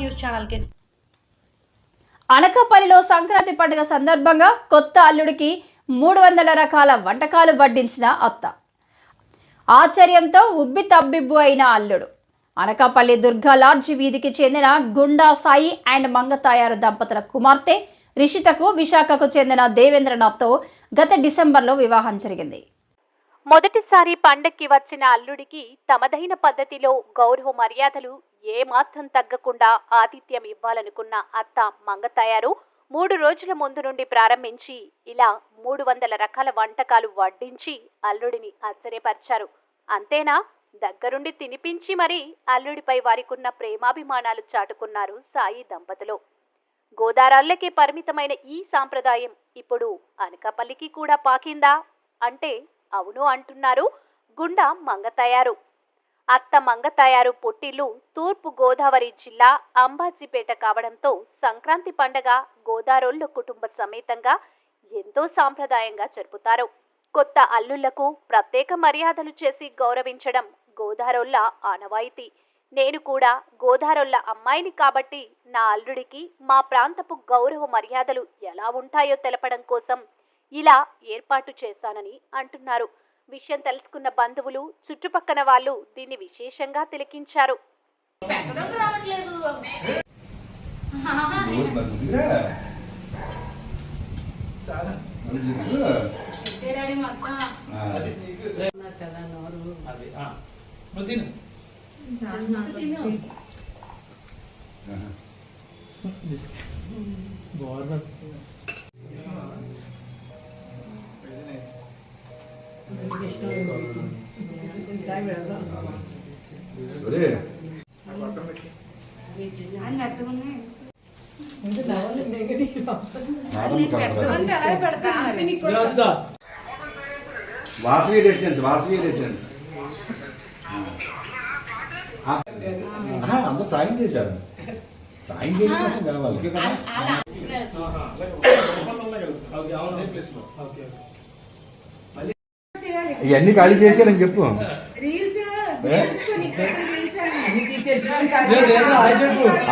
News ఛానల్కి అనకాపల్లిలో సంక్రాంతి పండుగ సందర్భంగా కొత్త అల్లుడికి మూడు వందల రకాల వంటకాలు వడ్డించిన అత్త. ఆశ్చర్యంతో ఉబ్బి తబ్బిబ్బు అయిన అల్లుడు. అనకాపల్లి దుర్గా లాడ్జ్ వీధికి చెందిన గుండా సాయి అండ్ మంగతాయారు దంపతుల కుమార్తె రిషితకు విశాఖకు చెందిన దేవేంద్రనాథ్తో గత డిసెంబర్లో వివాహం జరిగింది. మొదటిసారి పండక్కి వచ్చిన అల్లుడికి తమదైన పద్ధతిలో గౌరవ మర్యాదలు ఏమాత్రం తగ్గకుండా ఆతిథ్యం ఇవ్వాలనుకున్న అత్త మంగతయారు మూడు రోజుల ముందు నుండి ప్రారంభించి ఇలా మూడు వందల రకాల వంటకాలు వడ్డించి అల్లుడిని ఆశ్చర్యపరిచారు. అంతేనా? దగ్గరుండి తినిపించి మరీ అల్లుడిపై వారికున్న ప్రేమాభిమానాలు చాటుకున్నారు సాయి దంపతులు. గోదారాళ్ళకే పరిమితమైన ఈ సాంప్రదాయం ఇప్పుడు అనకాపల్లికి కూడా పాకిందా? అంటే అవును అంటున్నారు గుండా మంగతయారు అత్త మంగతయారు పుట్టిల్లు తూర్పు గోదావరి జిల్లా అంబాజీపేట కావడంతో సంక్రాంతి పండగ గోదారోళ్ళ కుటుంబ సమేతంగా ఎంతో సాంప్రదాయంగా జరుపుతారు. కొత్త అల్లుళ్ళకు ప్రత్యేక మర్యాదలు చేసి గౌరవించడం గోదారోళ్ళ ఆనవాయితీ. నేను కూడా గోదారొల్ల అమ్మాయిని కాబట్టి నా అల్లుడికి మా ప్రాంతపు గౌరవ మర్యాదలు ఎలా ఉంటాయో తెలపడం కోసం ఇలా ఏర్పాటు చేశానని అంటున్నారు. విషయం తెలుసుకున్న బంధువులు చుట్టుపక్కన వాళ్ళు దీన్ని విశేషంగా తిలకించారు. ఊరు వాసవి రెసిడెన్స్ వాసవి రెసిడెన్స్ ఆ, ఆహా, అందరూ సాయం చేశారు సాయం చేయడం కోసం కావాలి ఓకే అవును ఓకే ఇవన్నీ ఖాళీ చేశారని చెప్పు.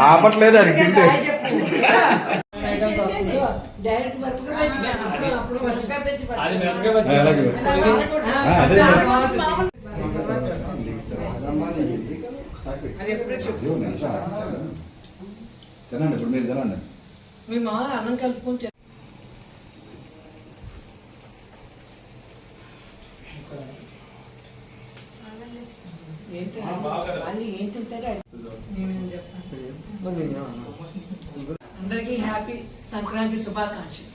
ఆపట్లేదు అది తింటే. తినండి ఇప్పుడు మీరు తినండి. అన్నం కలుపుకొని అందరికీ హ్యాపీ సంక్రాంతి శుభాకాంక్షలు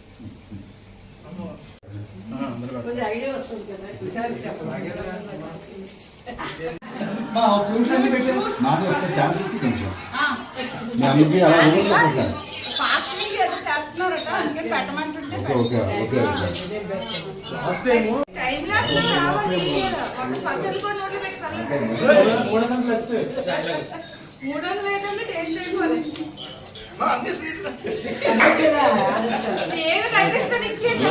ఆ, అందరూ పెట్టు. కొద్దిగా ఐడియా వస్తుంది కదా ఈసారి చెప్పండి మా ఫ్రూట్స్ అన్ని పెట్టారు నాకు ఒకసారి ఛాన్స్ ఇచ్చి కొంచెం మీ అమ్మకి అలా ఊరుకోండి సార్ ఫాస్టింగ్ ఏదో చేస్తున్నారట అందుకని పెట్టమంటుంటే టైం లాట్లో రావాలి పచ్చళ్ళు కూడా నోట్లో పెట్టి మూడు వందల. ప్లస్. మూడు వందల ఐటమ్లు టేస్ట్ అయిపోవాలి నేను కనిపిస్తుంది ఇచ్చేది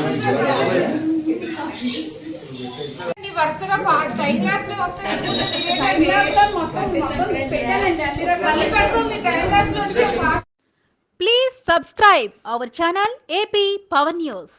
వరుసగా టైం లాప్స్లో వస్తాయి please subscribe our channel AP power news